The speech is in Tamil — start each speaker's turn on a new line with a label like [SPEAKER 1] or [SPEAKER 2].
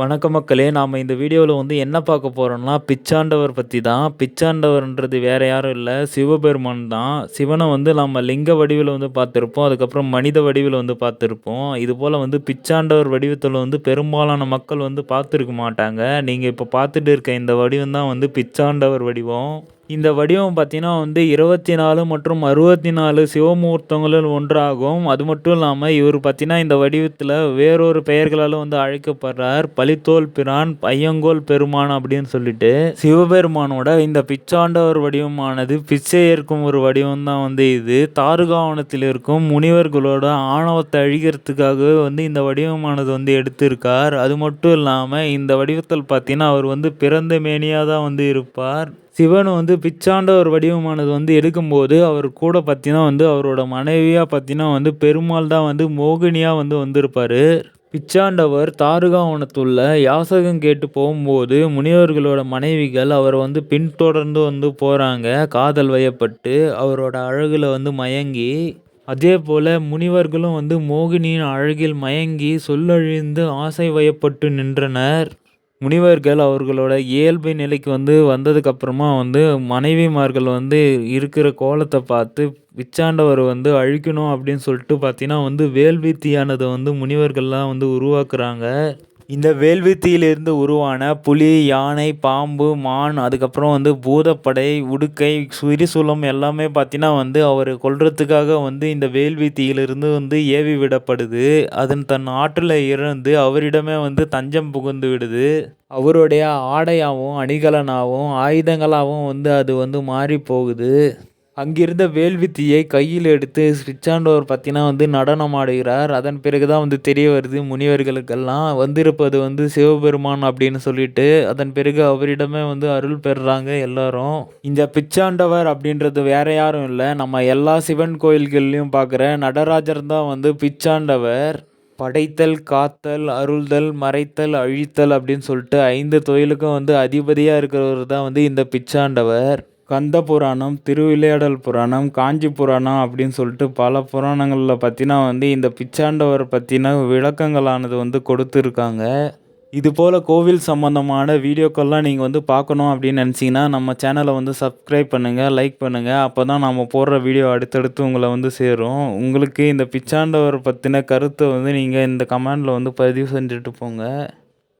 [SPEAKER 1] வணக்கம் மக்களே! நாம் இந்த வீடியோவில் வந்து என்ன பார்க்க போகிறோம்னா பிச்சாண்டவர் பற்றி தான். பிச்சாண்டவர்ன்றது வேறு யாரும் இல்லை சிவபெருமான் தான். சிவனை வந்து நம்ம லிங்க வடிவில் வந்து பார்த்துருப்போம் அதுக்கப்புறம் மனித வடிவில் வந்து பார்த்துருப்போம் இது போல் வந்து பிச்சாண்டவர் வடிவத்தில் வந்து பெரும்பாலான மக்கள் வந்து பார்த்துருக்க மாட்டாங்க. நீங்கள் இப்போ பார்த்துட்டு இருக்க இந்த வடிவம் தான் வந்து பிச்சாண்டவர் வடிவம். இந்த வடிவம் பார்த்தீங்கன்னா வந்து 24 மற்றும் அறுபத்தி நாலு சிவமூர்த்தங்களில் ஒன்றாகும். அது மட்டும் இல்லாமல் இவர் பார்த்தீங்கன்னா இந்த வடிவத்தில் வேறொரு பெயர்களால் வந்து அழைக்கப்படுறார். பளித்தோல் பிரான், பையங்கோல் பெருமான் அப்படின்னு சொல்லிட்டு. சிவபெருமானோட இந்த பிச்சாண்டவர் வடிவமானது பிச்சை ஏற்கும் ஒரு வடிவம் தான் வந்து இது. தாருகாவனத்தில் இருக்கும் முனிவர்களோட ஆணவத்தை அழிக்கிறதுக்காகவே வந்து இந்த வடிவமானது வந்து எடுத்திருக்கார். அது மட்டும் இல்லாமல் இந்த வடிவத்தில் பார்த்தீங்கன்னா, அவர் வந்து பிறந்த மேனியாக தான் வந்து இருப்பார். சிவன் வந்து பிச்சாண்டவர் வடிவமானது வந்து எடுக்கும்போது, அவர் கூட பார்த்தீங்கன்னா வந்து அவரோட மனைவியாக பார்த்தீங்கன்னா வந்து பெருமாள் தான் வந்து மோகினியாக வந்து வந்திருப்பார் பிச்சாண்டவர் தாருகாவனத்துள்ள யாசகம் கேட்டு போகும்போது, முனிவர்களோட மனைவிகள் அவரை வந்து பின்தொடர்ந்து வந்து போகிறாங்க காதல் வயப்பட்டு, அவரோட அழகில் வந்து மயங்கி. அதே போல் முனிவர்களும் வந்து மோகினியின் அழகில் மயங்கி சொல்லழிந்து ஆசை வயப்பட்டு நின்றனர். முனிவர்கள் அவர்களோட இயல்பு நிலைக்கு வந்து வந்ததுக்கப்புறமா வந்து மனைவிமார்கள் வந்து இருக்கிற கோலத்தை பார்த்து, பிச்சாண்டவர் வந்து அழிக்கணும் அப்படின்னு சொல்லிட்டு பார்த்தீங்கன்னா வந்து வேள்வி தீயானதை வந்து முனிவர்கள்லாம் வந்து உருவாக்குறாங்க. இந்த வேள்வி உருவான புலி, யானை, பாம்பு, மான், அதுக்கப்புறம் வந்து பூதப்படை, உடுக்கை, திரிசூலம் எல்லாமே பார்த்தீங்கன்னா வந்து அவர் கொல்றதுக்காக வந்து இந்த வேள்வி வந்து ஏவி விடப்படுது. அதன் தன் ஆற்றில் இறந்து அவரிடமே வந்து தஞ்சம் புகுந்து விடுது. அவருடைய ஆடையாகவும் அணிகலனாவும், ஆயுதங்களாகவும் வந்து அது வந்து மாறி போகுது. அங்கிருந்த வேல்வித்தியை கையில் எடுத்து பிச்சாண்டவர் பார்த்தீங்கன்னா வந்து நடனம் ஆடுகிறார். அதன் பிறகு தான் வந்து தெரிய வருது முனிவர்களுக்கெல்லாம், வந்திருப்பது வந்து சிவபெருமான் அப்படின்னு சொல்லிட்டு. அதன் பிறகு அவரிடமே வந்து அருள் பெறுறாங்க எல்லாரும். இந்த பிச்சாண்டவர் அப்படின்றது வேற யாரும் இல்லை நம்ம எல்லா சிவன் கோயில்கள்லையும் பார்க்குற நடராஜர் தான் வந்து பிச்சாண்டவர். படைத்தல், காத்தல், அருள்தல், மறைத்தல், அழித்தல் அப்படின்னு சொல்லிட்டு ஐந்து தொழிலுக்கும் வந்து அதிபதியாக இருக்கிறவர் தான் வந்து இந்த பிச்சாண்டவர். கந்த புராணம், திருவிளையாடல் புராணம், காஞ்சி புராணம் அப்படின்னு சொல்லிட்டு பல புராணங்களில் பற்றினா வந்து இந்த பிச்சாண்டவர் பற்றின விளக்கங்களானது வந்து கொடுத்துருக்காங்க. இது போல் கோவில் சம்பந்தமான வீடியோக்கள்லாம் நீங்கள் வந்து பார்க்கணும் அப்படின்னு நினச்சிங்கன்னா நம்ம சேனலை வந்து சப்ஸ்கிரைப் பண்ணுங்கள் லைக் பண்ணுங்கள் அப்போ தான் நம்ம போடுற வீடியோ அடுத்தடுத்து உங்களை வந்து சேரும். உங்களுக்கு இந்த பிச்சாண்டவர் பற்றின கருத்தை வந்து நீங்கள் இந்த கமெண்டில் வந்து பதிவு செஞ்சுட்டு போங்க.